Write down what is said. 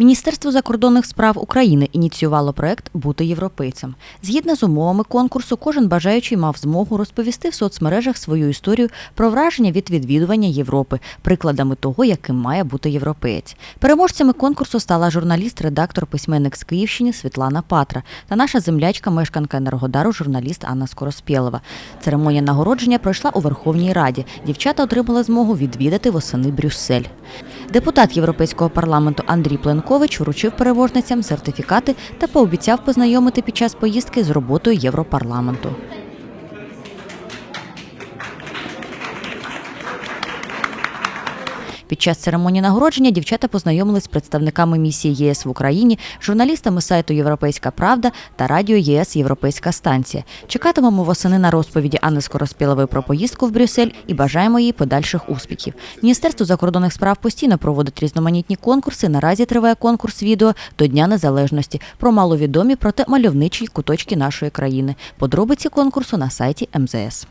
Міністерство закордонних справ України ініціювало проект Бути європейцем. Згідно з умовами конкурсу, кожен бажаючий мав змогу розповісти в соцмережах свою історію про враження від відвідування Європи, прикладами того, яким має бути європеєць. Переможцями конкурсу стала журналіст, редактор, письменник з Київщини Світлана Патра та наша землячка, мешканка Енергодару, журналіст Анна Скороспєлова. Церемонія нагородження пройшла у Верховній Раді. Дівчата отримали змогу відвідати восени Брюссель. Депутат Європейського парламенту Андрій Пленкович вручив переможницям сертифікати та пообіцяв познайомити під час поїздки з роботою Європарламенту. Під час церемонії нагородження дівчата познайомились з представниками місії ЄС в Україні, журналістами сайту Європейська Правда та радіо ЄС Європейська станція. Чекатимемо восени на розповіді Анни Скороспілової про поїздку в Брюссель і бажаємо їй подальших успіхів. Міністерство закордонних справ постійно проводить різноманітні конкурси. Наразі триває конкурс відео до Дня Незалежності про маловідомі проте мальовничі куточки нашої країни. Подробиці конкурсу на сайті МЗС.